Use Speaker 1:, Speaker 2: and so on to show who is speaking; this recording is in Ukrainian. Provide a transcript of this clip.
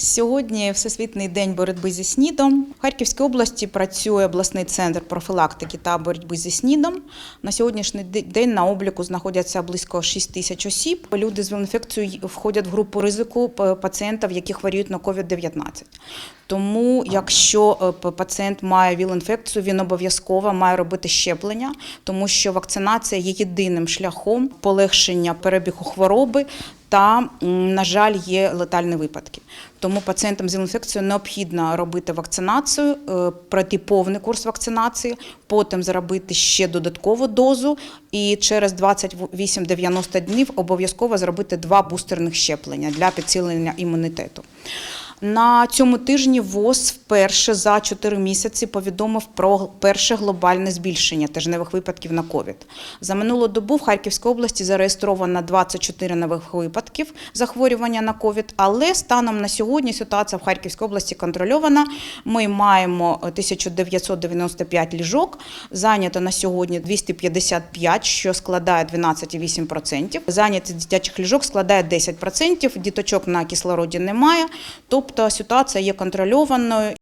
Speaker 1: Сьогодні Всесвітній день боротьби зі СНІДом. В Харківській області працює обласний центр профілактики та боротьби зі СНІДом. На сьогоднішній день на обліку знаходяться близько 6 тисяч осіб. Люди з інфекцією входять в групу ризику пацієнтів, які хворіють на COVID-19. Тому, якщо е, пацієнт має ВІЛ-інфекцію, він обов'язково має робити щеплення, тому що вакцинація є єдиним шляхом полегшення перебігу хвороби та, на жаль, є летальні випадки. Тому пацієнтам з інфекцією необхідно робити вакцинацію, е, пройти повний курс вакцинації, потім зробити ще додаткову дозу, і через 28-90 днів обов'язково зробити два бустерних щеплення для підсилення імунітету. На цьому тижні ВОЗ вперше за 4 місяці повідомив про перше глобальне збільшення тижневих випадків на ковід. За минулу добу в Харківській області зареєстровано 24 нових випадків захворювання на ковід, але станом на сьогодні ситуація в Харківській області контрольована. Ми маємо 1995 ліжок, зайнято на сьогодні 255, що складає 12,8%. Зайнятість дитячих ліжок складає 10%, діточок на кислороді немає. Тобто ситуація є контрольованою.